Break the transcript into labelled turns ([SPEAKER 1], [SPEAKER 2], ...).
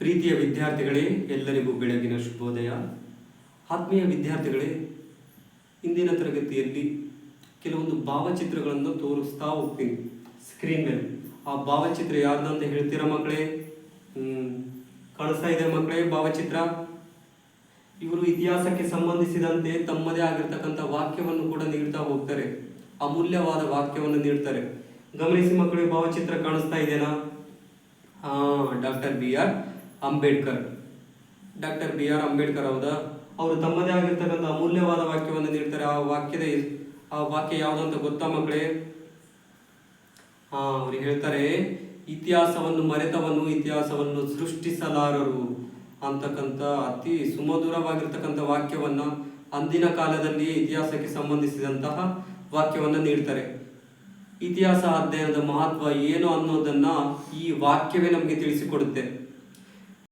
[SPEAKER 1] ಪ್ರೀತಿಯ ವಿದ್ಯಾರ್ಥಿಗಳೇ, ಎಲ್ಲರಿಗೂ ಬೆಳಗಿನ ಶುಭೋದಯ. ಆತ್ಮೀಯ ವಿದ್ಯಾರ್ಥಿಗಳೇ, ಇಂದಿನ ತರಗತಿಯಲ್ಲಿ ಕೆಲವೊಂದು ಭಾವಚಿತ್ರಗಳನ್ನು ತೋರಿಸ್ತಾ ಹೋಗ್ತೀನಿ. ಸ್ಕ್ರೀನ್ ಮೇಲೆ. ಆ ಭಾವಚಿತ್ರ ಯಾರ್ದಂತ ಹೇಳ್ತೀರ ಮಕ್ಕಳೇ? ಕಾಣಿಸ್ತಾ ಇದೆ ಮಕ್ಕಳೇ ಭಾವಚಿತ್ರ? ಇವರು ಇತಿಹಾಸಕ್ಕೆ ಸಂಬಂಧಿಸಿದಂತೆ ತಮ್ಮದೇ ಆಗಿರ್ತಕ್ಕಂಥ ವಾಕ್ಯವನ್ನು ಕೂಡ ನೀಡ್ತಾ ಹೋಗ್ತಾರೆ. ಅಮೂಲ್ಯವಾದ ವಾಕ್ಯವನ್ನು ನೀಡ್ತಾರೆ. ಗಮನಿಸಿ ಮಕ್ಕಳಿಗೆ ಭಾವಚಿತ್ರ ಕಾಣಿಸ್ತಾ ಇದೇನಾ ಹಾ, doctor B R. Ambedkar. Doctor B R Ambedkar ಅವರ ಅವರು ತಮ್ಮದೇ ಆಗಿರ್ತಕ್ಕಂಥ ಅಮೂಲ್ಯವಾದ ವಾಕ್ಯವನ್ನು ನೀಡ್ತಾರೆ. ಆ ವಾಕ್ಯದ ಆ ವಾಕ್ಯ ಯಾವುದು ಅಂತ ಗೊತ್ತಾ ಮಕ್ಕಳೇ? ಹಾ, ಅವ್ರು ಹೇಳ್ತಾರೆ, ಇತಿಹಾಸವನ್ನು ಮರೆತವನು ಇತಿಹಾಸವನ್ನು ಸೃಷ್ಟಿಸಲಾರರು ಅಂತಕ್ಕಂಥ ಅತಿ ಸುಮಧುರವಾಗಿರ್ತಕ್ಕಂಥ ವಾಕ್ಯವನ್ನು ಅಂದಿನ ಕಾಲದಲ್ಲಿ ಇತಿಹಾಸಕ್ಕೆ ಸಂಬಂಧಿಸಿದಂತಹ ವಾಕ್ಯವನ್ನು ನೀಡ್ತಾರೆ. ಇತಿಹಾಸ ಅಧ್ಯಯನದ ಮಹತ್ವ ಏನು ಅನ್ನೋದನ್ನ ಈ ವಾಕ್ಯವೇ ನಮಗೆ ತಿಳಿಸಿಕೊಡುತ್ತೆ.